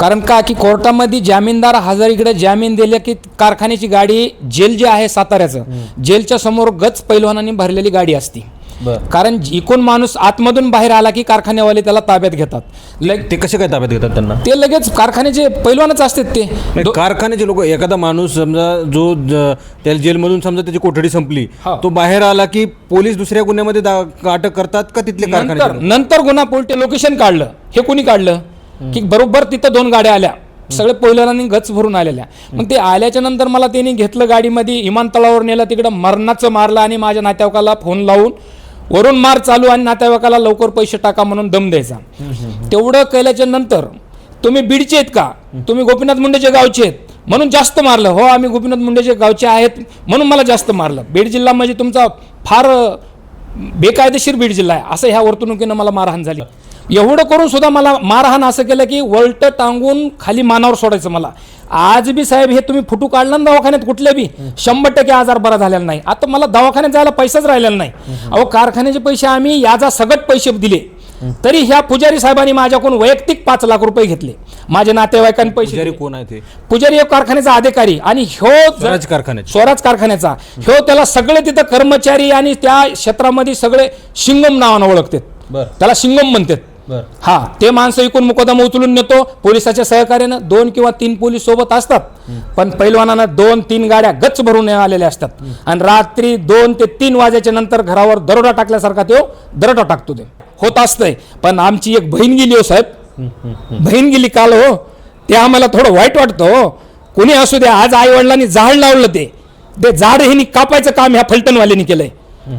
कारण का की कोर्टामध्ये जामीनदार हजर इकडे जामीन दिले की कारखान्याची गाडी जेल जे आहे साताऱ्याचं जेलच्या समोर गच पैलवानांनी भरलेली गाडी असती. कारण इकून माणूस आतमधून बाहेर आला की कारखान्यावाले त्याला ताब्यात घेतात. ते कसे काय ताब्यात घेतात त्यांना? ते लगेच कारखान्याचे पैलवानच असतात ते. कारखान्याचे लोक एखादा माणूस समजा जो त्याला जेलमधून समजा त्याची कोठडी संपली. तो बाहेर आला की पोलीस दुसऱ्या गुन्ह्यामध्ये अटक करतात का तिथले कारखाने नंतर गुन्हा पोलटे लोकेशन काढलं. हे कोणी काढलं? की बरोबर तिथं दोन गाड्या आल्या. सगळे पहिल्यांदा गच भरून आलेल्या. मग ते आल्याच्यानंतर मला त्यांनी घेतलं गाडीमध्ये विमानतळावर नेलं तिकडं मरणाचं मारलं आणि माझ्या नातेवाईकाला फोन लावून वरून मार चालू आणि नातेवाईकाला लवकर पैसे टाका म्हणून दम द्यायचा. तेवढं केल्याच्यानंतर तुम्ही बीडचे आहेत का? तुम्ही गोपीनाथ मुंडेचे गावचे आहेत. म्हणून जास्त मारलं. हो आम्ही गोपीनाथ मुंडेचे गावचे आहेत म्हणून मला जास्त मारलं. बीड जिल्हा म्हणजे तुमचा फार बेकायदेशीर बीड जिल्हा आहे. असं ह्या वर्तणुकीनं मला मारहाण झाली. एवढं करून सुद्धा मला मारहाण असं केलं की वलट टांगून खाली मानावर सोडायचं मला. आज बी साहेब हे तुम्ही फुटू काढला ना दवाखान्यात कुठले बी? शंभर टक्के आजार बरा झालेला नाही. आता मला दवाखान्यात जायला पैसाच राहिलेला नाही. अहो कारखान्याचे पैसे आम्ही याचा सगट पैसे दिले. तरी ह्या पुजारी साहेबांनी माझ्याकडून वैयक्तिक पाच लाख रुपये घेतले. माझ्या नातेवाईकांनी पैसे. कोण आहे ते? पुजारी एक कारखान्याचा अधिकारी आणि ह्यो स्वराज कारखान्याचे. स्वराज कारखान्याचा. ह्यो त्याला सगळे तिथं कर्मचारी आणि त्या क्षेत्रामध्ये सगळे शिंगम नावानं ओळखतात. त्याला शिंगम म्हणतात. हा ते माणसं इकून मुकदमा उचलून नेतो. पोलिसाच्या सहकार्यानं दोन किंवा तीन पोलीस सोबत असतात. पण पैलवानानं दोन तीन गाड्या गच्च भरून आलेल्या असतात. आणि रात्री दोन ते तीन वाजेच्या नंतर घरावर दरोडा टाकल्यासारखा तो दरोडा टाकतो ते. होत असतंय. पण आमची एक बहीण गेली हो साहेब. बहीण गेली काल हो. ते आम्हाला थोडं वाईट वाटतं हो. कोणी असू द्या आज आई वडिलांनी झाड लावलं ते. ते झाड हे कापायचं काम ह्या फलटणवाल्यांनी केलंय.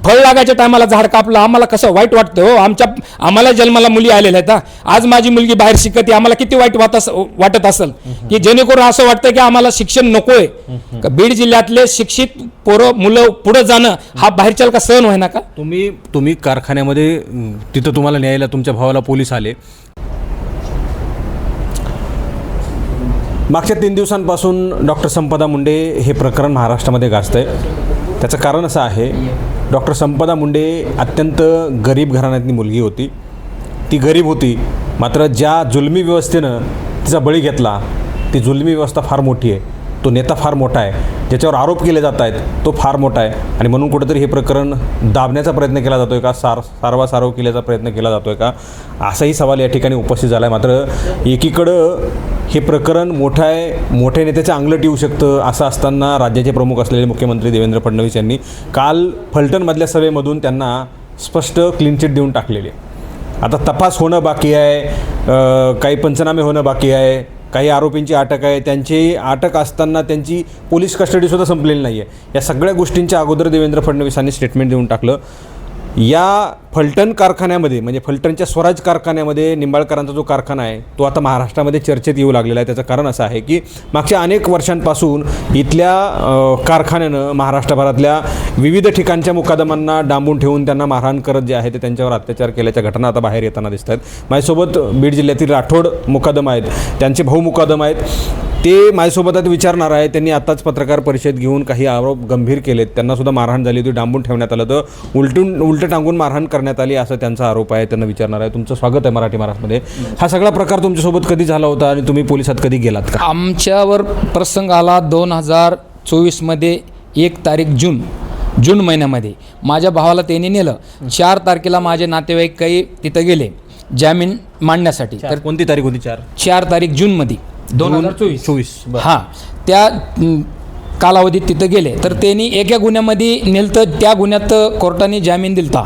फळ लागायच्या टायमाला झाड कापलं. आम्हाला कसं वाईट वाटतं हो? आमच्या आम्हाला जन्माला मुली आलेल्या आहेत. आज माझी मुलगी बाहेर शिकते आम्हाला किती वाईट वाटत असेल? की जेणेकरून असं वाटतं की आम्हाला शिक्षण नकोय. बीड जिल्ह्यातले शिक्षित पोरं मुलं पुढे जाणं हा बाहेरच्या का सहन व्हायना का? तुम्ही तुम्ही कारखान्यामध्ये तिथं तुम्हाला न्यायला तुमच्या भावाला पोलीस आले. मागच्या तीन दिवसांपासून डॉक्टर संपदा मुंडे हे प्रकरण महाराष्ट्रामध्ये गाजतं आहे त्याचं कारण असं आहे डॉक्टर संपदा मुंडे अत्यंत गरीब घराण्यातली मुलगी होती. ती गरीब होती मात्र ज्या जुलमी व्यवस्थेनं तिचा बळी घेतला ती जुलमी व्यवस्था फार मोठी आहे. तो नेता फार मोठा आहे ज्याच्यावर आरोप केले जात आहेत तो फार मोठा आहे. आणि म्हणून कुठंतरी हे प्रकरण दाबण्याचा प्रयत्न केला जातो आहे का? सार सारवासारव केल्याचा प्रयत्न केला जातो आहे का? असाही सवाल या ठिकाणी उपस्थित झाला आहे मात्र एकीकडं हे प्रकरण मोठं आहे मोठ्या नेत्याचं अंगलट येऊ शकतं असं असताना राज्याचे प्रमुख असलेले मुख्यमंत्री देवेंद्र फडणवीस यांनी काल फलटणमधल्या सभेमधून त्यांना स्पष्ट क्लीनचिट देऊन टाकलेली आता तपास होणं बाकी आहे काही पंचनामे होणं बाकी आहे काही आरोपींची अटक आहे त्यांची अटक असताना त्यांची पोलीस कस्टडीसुद्धा संपलेली नाही आहे या सगळ्या गोष्टींच्या अगोदर देवेंद्र फडणवीसांनी स्टेटमेंट देऊन टाकलं. या फलटण कारखान्यामध्ये म्हणजे फलटणच्या स्वराज कारखान्यामध्ये निंबाळकरांचा जो कारखाना आहे तो आता महाराष्ट्रामध्ये चर्चेत येऊ लागलेला आहे. त्याचं कारण असं आहे की मागच्या अनेक वर्षांपासून इथल्या कारखान्यानं महाराष्ट्रभरातल्या विविध ठिकाणच्या मुकादमांना डांबून ठेवून त्यांना मारहाण करत जे आहे ते त्यांच्यावर अत्याचार केल्याच्या घटना आता बाहेर येताना दिसत आहेत. माझ्यासोबत बीड जिल्ह्यातील राठोड मुकादम आहेत. त्यांचे भाऊ मुकादम आहेत. ते माझ्यासोबत विचारणार आहे त्यांनी आताच पत्रकार परिषद घेऊन काही आरोप गंभीर केलेत. त्यांना सुद्धा मारहाण झाली होती. डांबून ठेवण्यात आलं तर उलटून उलट टांगून मारहाण करण्यात आली असं त्यांचा आरोप आहे त्यांना विचारणार आहे. तुमचं स्वागत आहे मराठी महाराष्ट्रामध्ये हा सगळा प्रकार तुमच्यासोबत कधी झाला होता आणि तुम्ही पोलिसात कधी गेलात का? आमच्यावर प्रसंग आला दोन हजार चोवीसमध्ये एक तारीख जून जून महिन्यामध्ये. माझ्या भावाला त्यांनी नेलं. चार तारखेला माझे नातेवाईक काही तिथं गेले जामीन मांडण्यासाठी. तर कोणती तारीख होती चार? चार तारीख जूनमध्ये दोन हजार चोवीस. चोवीस. हां. त्या कालावधीत तिथं गेले. तर त्यांनी एका गुन्ह्यामध्ये नेलतं त्या गुन्ह्यात कोर्टाने जामीन दिलता.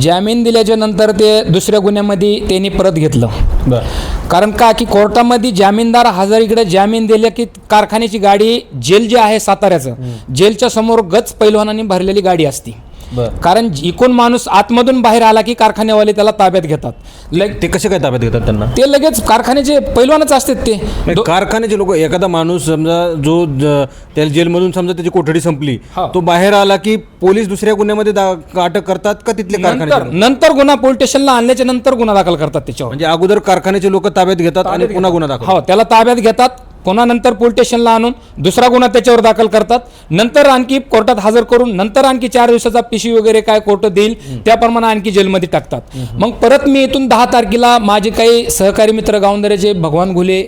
जामीन दिल्याच्या नंतर ते दुसऱ्या गुन्ह्यामध्ये त्यांनी परत घेतलं. बरं. कारण का की कोर्टामध्ये जामीनदार हजर इकडे जामीन दिले की कारखान्याची गाडी जेल जे आहे साताऱ्याचं जेलच्या समोर गच पैलवानांनी भरलेली गाडी असती. कारण इकून माणूस आतमधून बाहेर आला की कारखान्यावाले त्याला ताब्यात घेतात. ते कसे काय ताब्यात घेतात त्यांना? ते लगेच कारखान्याचे पैलवानच असतात ते. कारखान्याचे लोक एखादा माणूस समजा जो त्याला जेलमधून समजा त्याची कोठडी संपली. तो बाहेर आला की पोलीस दुसऱ्या गुन्ह्यामध्ये अटक करतात का तिथले कारखान्याचे नंतर गुन्हा पोलीस स्टेशनला आणल्याच्या नंतर गुन्हा दाखल करतात त्याच्यावर. म्हणजे अगोदर कारखान्याचे लोक ताब्यात घेतात आणि पुन्हा गुन्हा दाखल हो त्याला ताब्यात घेतात कोणानंतर नंतर पोलीस स्टेशनला आणून दुसरा गुन्हा त्याच्यावर दाखल करतात. नंतर आणखी कोर्टात हजर करून नंतर आणखी चार दिवसाचा पिशवी वगैरे काय कोर्ट देईल त्याप्रमाणे आणखी जेलमध्ये टाकतात. मग परत मी इथून दहा तारखेला माझे काही सहकारी मित्र गावंदऱ्याचे भगवान घुले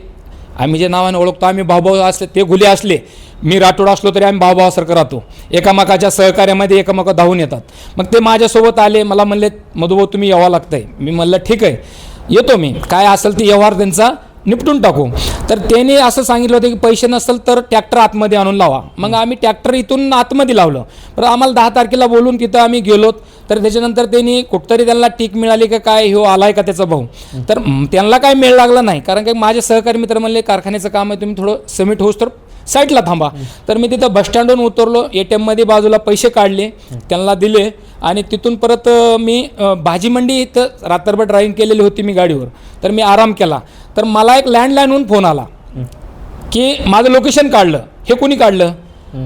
आम्ही जे नावाने ओळखतो आम्ही भाऊभाऊ असले ते घुले असले मी राठोड असलो तरी आम्ही भाऊभावासारखं राहतो. एकामेकाच्या सहकार्यामध्ये एकामेक धावून येतात. मग ते माझ्यासोबत आले मला म्हणले मधुभाऊ तुम्ही यावं लागतंय. मी म्हणलं ठीक आहे. येतो मी. काय असेल ते व्यवहार त्यांचा. निपटून टाकू. तर त्याने असं सांगितलं होतं की पैसे नसेल तर ट्रॅक्टर आतमध्ये आणून लावा. मग आम्ही ट्रॅक्टर इथून आतमध्ये लावलं. पण आम्हाला दहा तारखेला बोलून तिथं आम्ही गेलोत. तर त्याच्यानंतर त्यांनी कुठतरी त्यांना टीक मिळाली का काय ह्यो आलाय का त्याचा भाऊ? तर त्यांना काय मेळ लागला नाही. कारण की माझे सहकारी मित्र म्हणले कारखान्याचं काम आहे तुम्ही थोडं समिट होऊस तर साईडला थांबा. तर मी तिथं बस स्टँडवरून उतरलो. ए टी एममध्ये बाजूला पैसे काढले. त्यांना दिले. आणि तिथून परत मी भाजी मंडी इथं रात्रभर ड्रायव्हिंग केलेली होती मी गाडीवर. तर मी आराम केला. तर मला एक लँडलाईनहून फोन आला. की माझं लोकेशन काढलं. हे कोणी काढलं?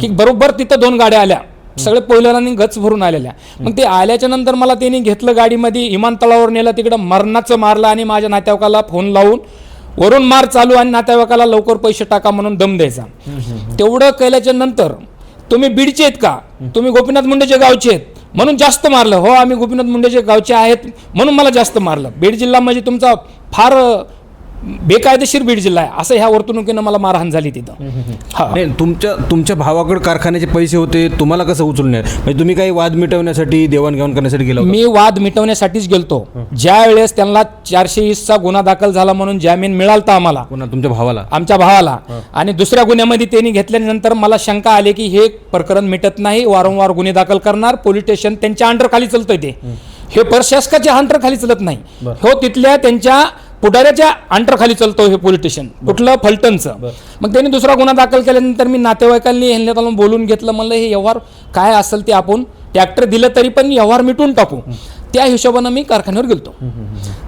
की बरोबर तिथं दोन गाड्या आल्या. सगळे पहिल्यानी गच भरून आलेल्या. मग ते आल्याच्यानंतर मला त्यांनी घेतलं गाडीमध्ये. विमानतळावर नेलं. तिकडं मरणाचं मारलं आणि माझ्या नातेवाईकाला फोन लावून वरून मार चालू आणि नातेवाईकाला लवकर पैसे टाका म्हणून दम द्यायचा. तेवढं केल्याच्यानंतर तुम्ही बीडचे आहेत का? तुम्ही गोपीनाथ मुंडेचे गावचे आहेत. म्हणून जास्त मारलं. हो आम्ही गोपीनाथ मुंडेचे गावचे आहेत म्हणून मला जास्त मारलं. बीड जिल्हा म्हणजे तुमचा फार बेकायदेशीर बीड जिल्हा आहे. असं ह्या वर्तणुकीनं मला मारहाण झाली तिथं. हा. नाही तुमच्या तुमच्या भावाकडे कारखान्याचे पैसे होते तुम्हाला कसं उचलून नाही म्हणजे तुम्ही काही वाद मिटवण्यासाठी देवाणघेवाण करण्यासाठी गेला होता? मी वाद मिटवण्यासाठीच गेलतो. ज्या वेळेस त्यांना चारशे वीसचा गुन्हा दाखल झाला म्हणून जामीन मिळालता आम्हाला. पुन्हा तुमच्या भावाला? आमच्या भावाला. आणि दुसऱ्या गुन्ह्यामध्ये त्यांनी घेतल्यानंतर मला शंका आली की हे प्रकरण मिटत नाही वारंवार गुन्हे दाखल करणार पोलीस स्टेशन त्यांच्या अंडर खाली चालतंय ते. हे प्रशासकाच्या अंडर खाली चालत नाही. हो तिथल्या त्यांच्या पुढाऱ्याच्या अंडर खाली चालतो हे पोलीस स्टेशन. कुठलं फलटणचं. मग त्यांनी दुसरा गुन्हा दाखल केल्यानंतर मी नातेवाईकांनी ह्यांना त्याला बोलून घेतलं म्हणलं हे व्यवहार काय असेल ते आपण ट्रॅक्टर दिलं तरी पण व्यवहार मिटून टाकू. त्या हिशोबानं मी कारखान्यावर गेलतो.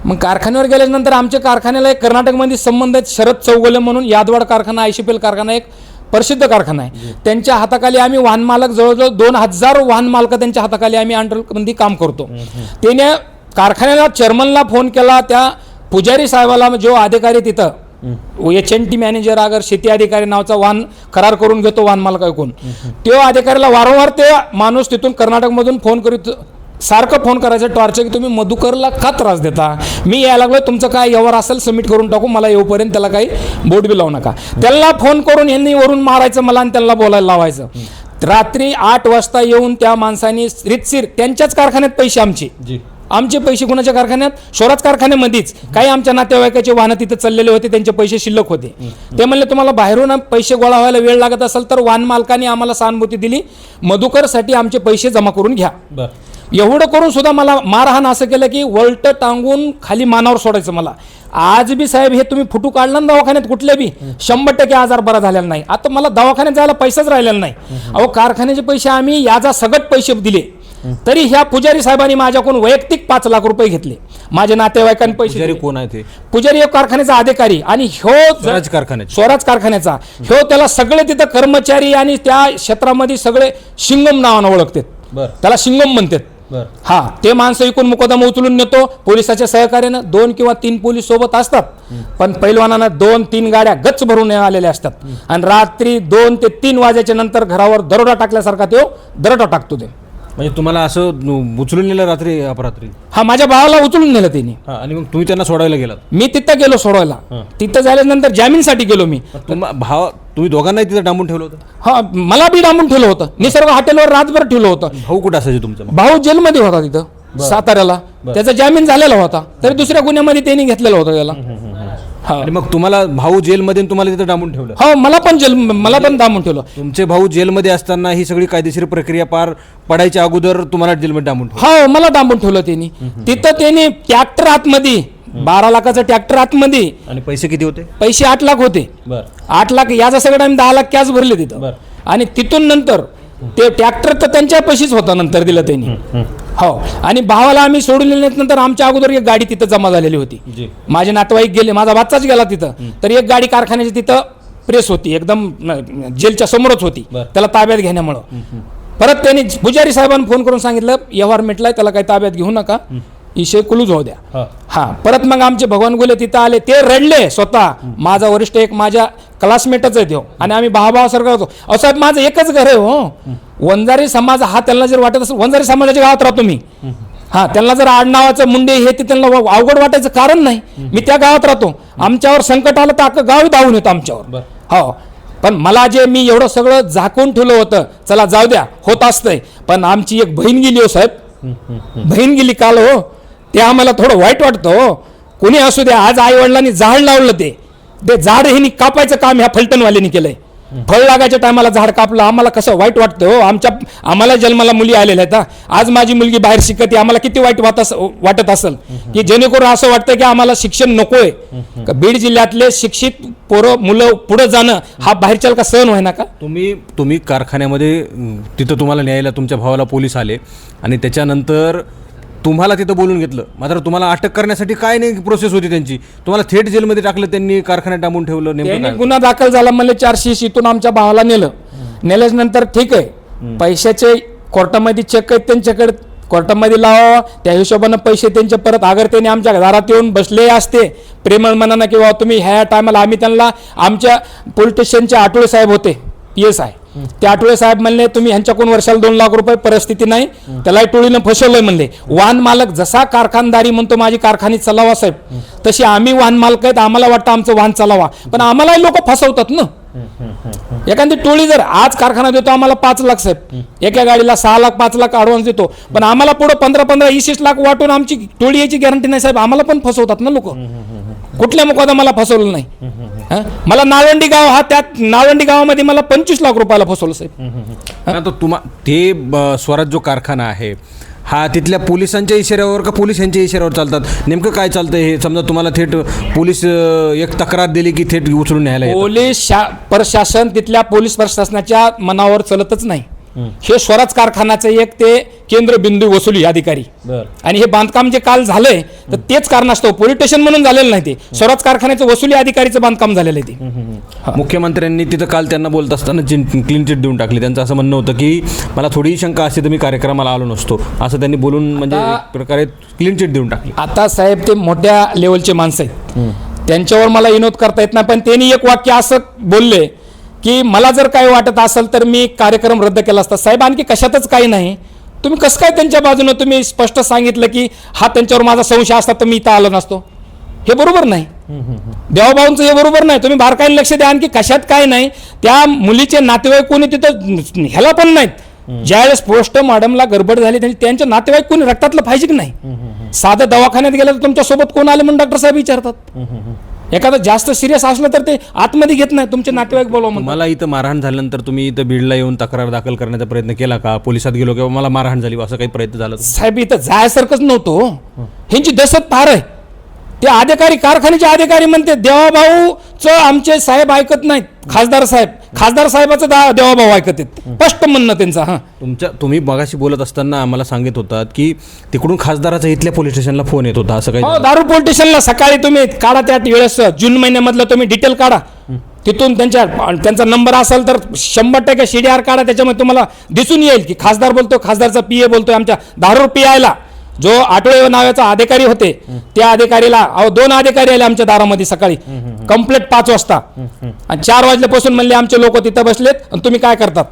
मग कारखान्यावर गेल्यानंतर आमच्या कारखान्याला एक कर्नाटकमध्ये संबंध आहेत शरद चौगले म्हणून यादवाड कारखाना आयशीपीएल कारखाना एक प्रसिद्ध कारखाना आहे. त्यांच्या हाताखाली आम्ही वाहन मालक जवळजवळ दोन हजार वाहन मालक त्यांच्या हाताखाली आम्ही अंडरमध्ये काम करतो. त्याने कारखान्याला चेअरमनला फोन केला त्या पुजारी साहेबाला जो अधिकारी तिथं. एच एन टी मॅनेजर अगर शेती अधिकारी नावाचा वाहन करार करून घेतो वाहन मालक ऐकून तो अधिकाऱ्याला वारंवार ते माणूस तिथून कर्नाटकमधून फोन करीत सारखं फोन करायचं टॉर्चर की तुम्ही मधुकरला का त्रास देता? मी यायला लागलो तुमचं काय व्यवहार असेल सबमिट करून टाकू मला येऊपर्यंत त्याला काही बोट बी लावू नका. त्याला फोन करून यांनी वरून मारायचं मला आणि त्यांना बोलायला लावायचं. रात्री आठ वाजता येऊन त्या माणसाने रितसीर त्यांच्याच कारखान्यात पैसे आमचे. जी. आमचे पैसे कुणाच्या कारखान्यात? स्वराज कारखान्यामध्येच. काही आमच्या नातेवाईकाचे वाहनं तिथे चाललेले होते त्यांचे पैसे शिल्लक होते. ते म्हणले तुम्हाला बाहेरून पैसे गोळा व्हायला वेळ लागत असेल तर वाहन मालकाने आम्हाला सहानुभूती दिली. मधुकरसाठी आमचे पैसे जमा करून घ्या. बर. एवढं करून सुद्धा मला मारहाण असं केलं की वल्ट टांगून खाली मानावर सोडायचं मला. आज बी साहेब हे तुम्ही फुटू काढला ना दवाखान्यात कुठले बी? शंभर टक्के आजार बरा झालेला नाही. आता मला दवाखान्यात जायला पैसाच राहिलेला नाही. अहो कारखान्याचे पैसे आम्ही याचा सगट पैसे दिले. तरी ह्या पुजारी साहेबांनी माझ्याकडून वैयक्तिक पाच लाख रुपये घेतले. माझ्या नातेवाईकांनी पैसे पुजारी. कोण आहे ते? पुजारी एक कारखान्याचा अधिकारी आणि ह्यो जर- स्वराज कारखान्याचे. स्वराज कारखान्याचा. ह्यो त्याला सगळे तिथं कर्मचारी आणि त्या क्षेत्रामध्ये सगळे शिंगम नावानं ओळखतात. बर. त्याला शिंगम म्हणतात. बर. हा ते माणसं इकून मुकदमा उचलून नेतो. पोलिसाच्या सहकार्यानं दोन किंवा तीन पोलीस सोबत असतात. पण पैलवानानं दोन तीन गाड्या गच्च भरून आलेल्या असतात. आणि रात्री दोन ते तीन वाजेच्या नंतर घरावर दरोडा टाकल्यासारखा तो दरोडा टाकतो ते. म्हणजे तुम्हाला असं उचलून नेलं रात्री अपरात्री? हा माझ्या भावाला उचलून नेलं त्यांनी हा आणि मग तुम्ही त्यांना सोडायला गेलात? मी तिथं गेलो सोडवायला तिथं झाल्यानंतर जामीनसाठी गेलो मी. तुम्हा भाव तुम्ही दोघांनाही तिथं डांबून ठेवलं होतं? हा मला बी डांबून ठेवलं होतं. निसर्ग हॉटेलवर रातभर ठेवलं होतं. भाऊ कुठं असायचे तुमचा मग? भाऊ जेलमध्ये होता तिथं साताऱ्याला. त्याचा जामीन झालेला होता. तरी दुसऱ्या गुन्ह्यामध्ये त्यांनी घेतलेला होता त्याला. आणि मग तुम्हाला भाऊ जेलमध्ये आणि तुम्हाला तिथं डांबून ठेवलं. हो मला पण जेल मला पण दामून ठेवलं. तुमचे भाऊ जेलमध्ये असताना ही सगळी कायदेशीर प्रक्रिया पार पडायच्या अगोदर तुम्हाला जेलमध्ये डांबून ठेवलं. हो मला डांबून ठेवलं त्यांनी. तिथं त्यांनी ट्रॅक्टर आतमध्ये बारा लाखाचं ट्रॅक्टर आतमध्ये आणि पैसे किती होते? पैसे आठ लाख होते. बर. आठ लाख याचा सगळं आम्ही दहा लाख कॅश भरले तिथं. बरं. आणि तिथून नंतर ते ट्रॅक्टर तर त्यांच्या पैसेच होता नंतर दिलं त्यांनी. हो. आणि भावाला आम्ही सोडून नंतर आमच्या अगोदर एक गाडी तिथं जमा झालेली होती. माझे नातेवाईक गेले माझा बाच्चाच गेला तिथं. तर एक गाडी कारखान्याची तिथं प्रेस होती एकदम जेलच्या समोरच होती. त्याला ताब्यात घेण्यामुळं. परत त्यांनी पुजारी साहेबांनी फोन करून सांगितलं व्यवहार मिटलाय त्याला काही ताब्यात घेऊ नका. इशे कुलूज होऊ द्या. हा. हा. परत मग आमचे भगवान गुले तिथं आले ते रडले स्वतः. माझा वरिष्ठ एक माझ्या क्लासमेटच आहे तो आणि आम्ही भावाभाव सारखं होतो अहो साहेब माझं एकच घर आहे हो. वंजारी समाज हा त्यांना जर वाटत असेल वंजारी समाजाच्या गावात राहतो मी. हा त्यांना जर आडनावाचं मुंडे हे ते त्यांना अवघड वाटायचं कारण नाही. मी त्या गावात राहतो. आमच्यावर संकट आलं तर अख्खं गाव धावून येतं आमच्यावर. हो. पण मला जे मी एवढं सगळं झाकून ठेवलं होतं चला जाऊ द्या होत असतंय. पण आमची एक बहीण गेली हो साहेब. बहीण गेली काल हो. ते आम्हाला थोडं वाईट वाटतं हो. कोणी असू द्या आज आई वडिलांनी झाड लावलं ते. ते झाड हे कापायचं काम ह्या फलटणवाल्यांनी केलंय. फळ लागायच्या टायमाला झाड कापलं आम्हाला कसं वाईट वाटतं हो? आमच्या आम्हाला जन्माला मुली आलेल्या आहेत आज माझी मुलगी बाहेर शिकते आम्हाला किती वाईट वाटत अस- वाटत असेल? की जेणेकरून असं वाटतं की आम्हाला शिक्षण नकोय. का बीड जिल्ह्यातले शिक्षित पोरं मुलं पुढे जाणं हा बाहेरच्या का सहन व्हायना का? तुम्ही तुम्ही कारखान्यामध्ये तिथं तुम्हाला न्यायला तुमच्या भावाला पोलीस आले आणि त्याच्यानंतर तुम्हाला तिथं बोलून घेतलं. मात्र तुम्हाला अटक करण्यासाठी काय नाही प्रोसेस होती त्यांची. तुम्हाला थेट जेलमध्ये टाकलं त्यांनी कारखान्यात डांबून ठेवलं नेमकं त्यांनी गुन्हा दाखल झाला म्हणले चारशे इथून आमच्या भावाला नेलं. नेल्याच्या नंतर ठीक आहे. पैशाचे कोर्टामध्ये चेक आहेत त्यांच्याकडे. कोर्टामध्ये लावा त्या हिशोबानं पैसे त्यांचे परत अगर त्यांनी आमच्या घरात येऊन बसले असते. प्रेमळ मनानं किंवा तुम्ही ह्या टायमाला आम्ही त्यांना आमच्या पोलीस स्टेशनचे आठवले साहेब होते. पी एस त्या ते साहेब म्हणले तुम्ही ह्यांच्याकडून वर्षाला दोन लाख रुपये परिस्थिती नाही त्याला टोळीनं फसवलंय म्हणले. वाहन मालक जसा कारखानदारी म्हणतो माझी कारखानी चालावा साहेब. तशी आम्ही वाहन मालक आहेत आम्हाला वाटतं आमचं वाहन चालावा. पण आम्हालाही लोक फसवतात ना. एखादी टोळी जर आज कारखाना देतो आम्हाला पाच लाख साहेब. एका गाडीला सहा लाख पाच लाख ऍडव्हान्स देतो. पण आम्हाला पुढे पंधरा पंधरा वीस लाख वाटून आमची टोळी याची गॅरंटी नाही साहेब. आम्हाला पण फसवतात ना लोक. कुठल्या मुखादा मला फसवलं नाही. हं? मला नाळवंडी गाव हा त्यात नाळवंडी गावामध्ये मला पंचवीस लाख रुपयाला फसवलं साहेब. आता तुम्हा ते स्वराज जो कारखाना आहे हा तिथल्या पोलिसांच्या इशाऱ्यावर का पोलीस यांच्या इशाऱ्यावर चालतात? नेमकं काय चालतं हे? समजा तुम्हाला थेट पोलीस एक तक्रार दिली की थेट उचलून न्यायला. पोलीस शा प्रशासन तिथल्या पोलीस प्रशासनाच्या मनावर चलतच नाही. हे स्वराज कारखान्याचं एक ते केंद्रबिंदू वसुली अधिकारी. आणि हे बांधकाम जे काल झालंय तर तेच कारणास्तव पोलीस स्टेशन म्हणून झालेलं नाही ते. स्वराज कारखान्याचं वसुली अधिकारीचं बांधकाम झालेलं आहे ते. मुख्यमंत्र्यांनी तिथं काल त्यांना बोलत असताना क्लीन चिट देऊन टाकली. त्यांचं असं म्हणणं होतं की मला थोडी शंका असते तर मी कार्यक्रमाला आलो नसतो. असं त्यांनी बोलून म्हणजे प्रकारे क्लीन चिट देऊन टाकली. आता साहेब ते मोठ्या लेवलचे माणसं आहेत. त्यांच्यावर मला विनोद करता येत नाही पण त्यांनी एक वाक्य असं बोलले की मला जर काही वाटत असेल तर मी कार्यक्रम रद्द केला असता. साहेब आणखी कशातच काही नाही. तुम्ही कसं काय त्यांच्या बाजूनं तुम्ही स्पष्ट सांगितलं की हा त्यांच्यावर माझा संशय असता तर मी इथं आलो नसतो? हे बरोबर नाही. देवाभाऊंचं हे बरोबर नाही. तुम्ही बारकाईने लक्ष द्या. आणखी कशात काय नाही. त्या मुलीचे नातेवाईक कोणी तिथं ह्याला पण नाहीत. ज्यावेळेस पोस्ट मॅडमला गडबड झाली त्यांची नातेवाईक कोणी रक्तातलं पाहिजे की नाही? साधं दवाखान्यात गेलं तर तुमच्यासोबत कोण आले म्हणून डॉक्टर साहेब विचारतात. एखादं जास्त सिरियस असलं तर ते आतमध्ये घेत नाही. तुमचे नातेवाईक बोलवा म्हणून मला इथं मारहाण झाल्यानंतर तुम्ही इथं बीडला येऊन तक्रार दाखल करण्याचा प्रयत्न केला का? पोलिसात गेलो किंवा मला मारहाण झाली असं काही प्रयत्न झाला? साहेब इथं जायसारखंच नव्हतं हो. ह्यांची दहशत फार आहे. ते अधिकारी कारखान्याचे अधिकारी म्हणते देवाभाऊचं आमचे साहेब ऐकत नाहीत. खासदार साहेब खासदार साहेबाचं दा- देवाभाऊ ऐकत आहेत. स्पष्ट म्हणणं त्यांचं हा. तुमच्या तुम्ही मगाशी बोलत असताना आम्हाला सांगित होतात की तिकडून खासदाराचा इथल्या पोलीस स्टेशनला फोन येत होता असं काही हो दारू पोलीस स्टेशनला सकाळी तुम्ही काढा त्या वेळेस जून महिन्यामधलं तुम्ही डिटेल काढा. तिथून त्यांच्या त्यांचा नंबर असेल तर शंभर टक्के सीडीआर काढा त्याच्यामध्ये तुम्हाला दिसून येईल की खासदार बोलतो खासदारचा पीए बोलतोय आमच्या दारू पियायला जो आठवळे नावाचा अधिकारी होते त्या अधिकारीला अहो दोन अधिकारी आले आमच्या दारामध्ये सकाळी. कंप्लीट पाच वाजता. आणि चार वाजल्यापासून म्हणले आमचे लोक तिथं बसलेत आणि तुम्ही काय करतात?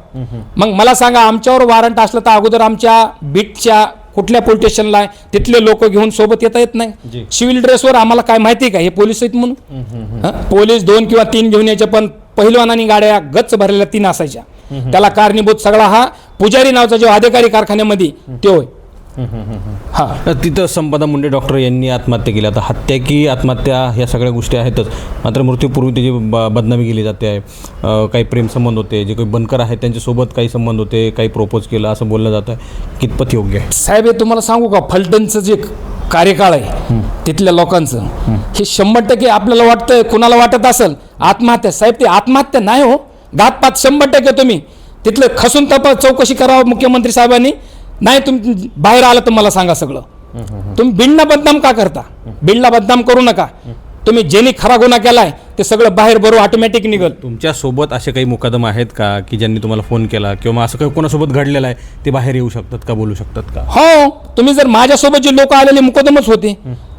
मग मला सांगा आमच्यावर वॉरंट असलं तर अगोदर आमच्या बीटच्या कुठल्या पोलीस स्टेशनला आहे तिथले लोक घेऊन सोबत येता येत नाही. सिव्हिल ड्रेसवर आम्हाला काय माहिती का? हे पोलीस आहेत म्हणून? पोलीस दोन किंवा तीन घेऊन यायचे पण पहिलवानानी गाड्या गच्च भरलेल्या तीन असायच्या. त्याला कारणीभूत सगळा हा पुजारी नावाचा जो अधिकारी कारखान्यामध्ये तो होय हा तिथं संपदा मुंडे डॉक्टर यांनी आत्महत्या केली. आता हत्या की आत्महत्या ह्या सगळ्या गोष्टी आहेतच. मात्र मृत्यूपूर्वी त्याची ब बदनामी केली जाते. आहे काही प्रेमसंबंध होते जे काही बनकर आहेत त्यांच्यासोबत काही संबंध होते काही प्रोपोज केलं असं बोललं जातं. आहे कितपत योग्य आहे? साहेब हे तुम्हाला सांगू का? फलटणचं जे कार्यकाळ आहे तिथल्या लोकांचं हे शंभर टक्के आपल्याला वाटतंय कुणाला वाटत असेल? आत्महत्या. साहेब ते आत्महत्या नाही हो. घातपात शंभर टक्के तुम्ही. तिथलं खसून तपा चौकशी करावं मुख्यमंत्री साहेबांनी. नाही तुम्ही बाहेर आलं तर मला सांगा सगळं. तुम्ही बीडला बदनाम का करता? बीडला बदनाम करू नका. तुम्ही ज्यांनी खरा गुन्हा केलाय ते सगळं बाहेर बरोबर ऑटोमॅटिक निघल. तुमच्यासोबत असे काही मुकदम आहेत का की ज्यांनी तुम्हाला फोन केला किंवा असं काही कोणासोबत घडलेलं आहे ते बाहेर येऊ शकतात का बोलू शकतात का? हो तुम्ही जर माझ्यासोबत जे लोक आलेले मुकदमच होते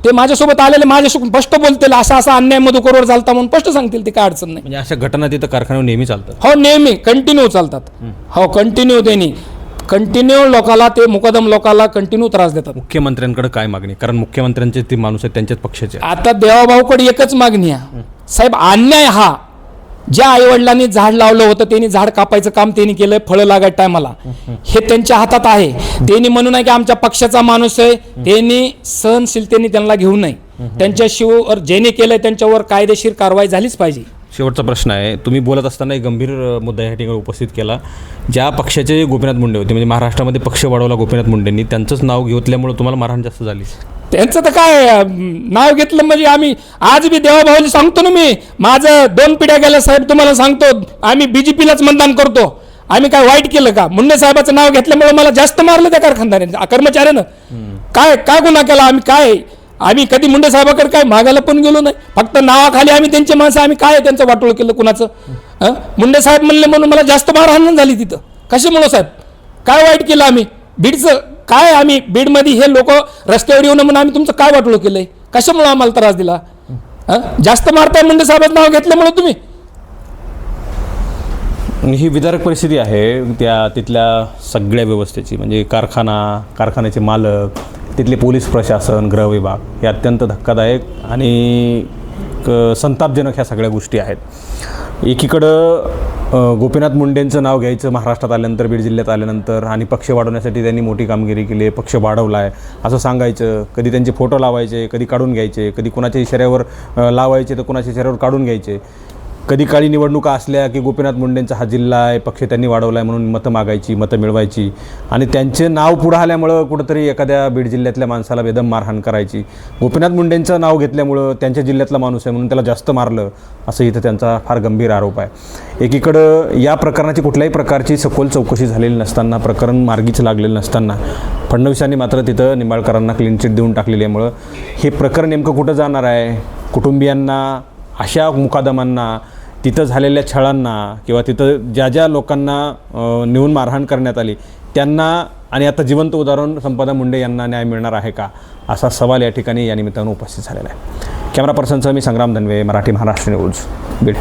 ते माझ्यासोबत आलेले माझ्यासोबत स्पष्ट बोलतील असा असा अन्याय मधुकरवर झालता म्हणून स्पष्ट सांगतील ते काय अडचण नाही. म्हणजे अशा घटना तिथं कारखान्यावर नेहमी चालतात. हो नेहमी कंटिन्यू चालतात. हो कंटिन्यू त्यांनी कंटिन्यू लोकाला ते मुकदम लोकाला कंटिन्यू त्रास देतात. मुख्यमंत्र्यांकडे काय मागणी? कारण मुख्यमंत्र्यांचे ते माणूस आहेत त्यांच्याच पक्षाचे. आता देवाभाऊकडे एकच मागणी आहे. साहेब अन्याय हा ज्या आईवडिलांनी झाड लावलं होतं त्यांनी झाड कापायचं काम त्यांनी केलंय फळं लागाय टायमाला. हे त्यांच्या हातात आहे. त्यांनी म्हणू नये की आमच्या पक्षाचा माणूस आहे त्यांनी सहनशीलतेने त्यांना घेऊ नये. त्यांच्याशिवाय ज्याने केलंय त्यांच्यावर कायदेशीर कारवाई झालीच पाहिजे. शेवटचा प्रश्न आहे. तुम्ही बोलत असताना एक गंभीर मुद्दा या ठिकाणी उपस्थित केला. ज्या पक्षाचे गोपीनाथ मुंडे होते म्हणजे महाराष्ट्रामध्ये पक्ष वाढवला गोपीनाथ मुंडेंनी त्यांचंच नाव घेतल्यामुळे तुम्हाला मारहाण जास्त झाली? त्यांचं तर काय नाव घेतलं म्हणजे आम्ही आज बी देवाभाऊला सांगतो ना मी माझं दोन पिढ्या गेल्या साहेब तुम्हाला सांगतो आम्ही बीजेपीलाच मतदान करतो. आम्ही काय वाईट केलं का? मुंडे साहेबाचं नाव घेतल्यामुळे मला जास्त मारलं त्या कारखानदाराने कर्मचाऱ्यानं. काय काय गुन्हा केला? आम्ही काय आम्ही कधी मुंडे साहेबाकडे काय मागायला पण गेलो नाही. फक्त नावाखाली आम्ही त्यांचे माणसं आम्ही काय त्यांचं वाटोळ केलं कुणाचं? मुंडे साहेब म्हणले म्हणून मला जास्त मारहाण झाली तिथं. कशामुळं साहेब? काय वाईट केलं आम्ही? बीडचं काय आम्ही? बीडमध्ये हे लोक रस्त्यावर येऊन म्हणून आम्ही तुमचं काय वाटोळ केलंय? कशामुळे आम्हाला त्रास दिला? जास्त मारताय मुंडे साहेबाचं नाव घेतल्यामुळे तुम्ही? ही विदारक परिस्थिती आहे. त्या तिथल्या सगळ्या व्यवस्थेची म्हणजे कारखाना कारखान्याचे मालक तिथले पोलीस प्रशासन गृह विभाग हे अत्यंत धक्कादायक आणि क- संतापजनक ह्या सगळ्या गोष्टी आहेत. एकीकडं गोपीनाथ मुंडेंचं नाव घ्यायचं महाराष्ट्रात आल्यानंतर बीड जिल्ह्यात आल्यानंतर आणि पक्ष वाढवण्यासाठी त्यांनी मोठी कामगिरी केली आहे पक्ष वाढवला आहे असं सांगायचं. कधी त्यांचे फोटो लावायचे कधी काढून घ्यायचे कधी कुणाच्या इशाऱ्यावर लावायचे तर कुणाच्या इशाऱ्यावर काढून घ्यायचे. कधी काळी निवडणुका असल्या की गोपीनाथ मुंडेंचा हा जिल्हा आहे पक्ष त्यांनी वाढवला आहे म्हणून मतं मागायची मतं मिळवायची आणि त्यांचे नाव पुढं आल्यामुळं कुठंतरी एखाद्या बीड जिल्ह्यातल्या माणसाला बेदम मारहाण करायची. गोपीनाथ मुंडेंचं नाव घेतल्यामुळं त्यांच्या जिल्ह्यातला माणूस आहे म्हणून त्याला जास्त मारलं असं इथं त्यांचा फार गंभीर आरोप आहे. एकीकडं या प्रकरणाची कुठल्याही प्रकारची सखोल चौकशी झालेली नसताना प्रकरण मार्गीच लागलेलं नसताना फडणवीसांनी मात्र तिथं निंबाळकरांना क्लीन चिट देऊन टाकलेली आहे. हे प्रकरण नेमकं कुठं जाणार आहे? कुटुंबियांना अशा मुकादमांना तिथं झालेल्या छळांना किंवा तिथं ज्या ज्या लोकांना नेऊन मारहाण करण्यात आली त्यांना आणि आता जिवंत उदाहरण संपदा मुंडे यांना न्याय मिळणार आहे का? असा सवाल या ठिकाणी या निमित्तानं उपस्थित झालेला आहे. कॅमेरा पर्सनसह मी संग्राम धनवे मराठी महाराष्ट्र न्यूज बीड.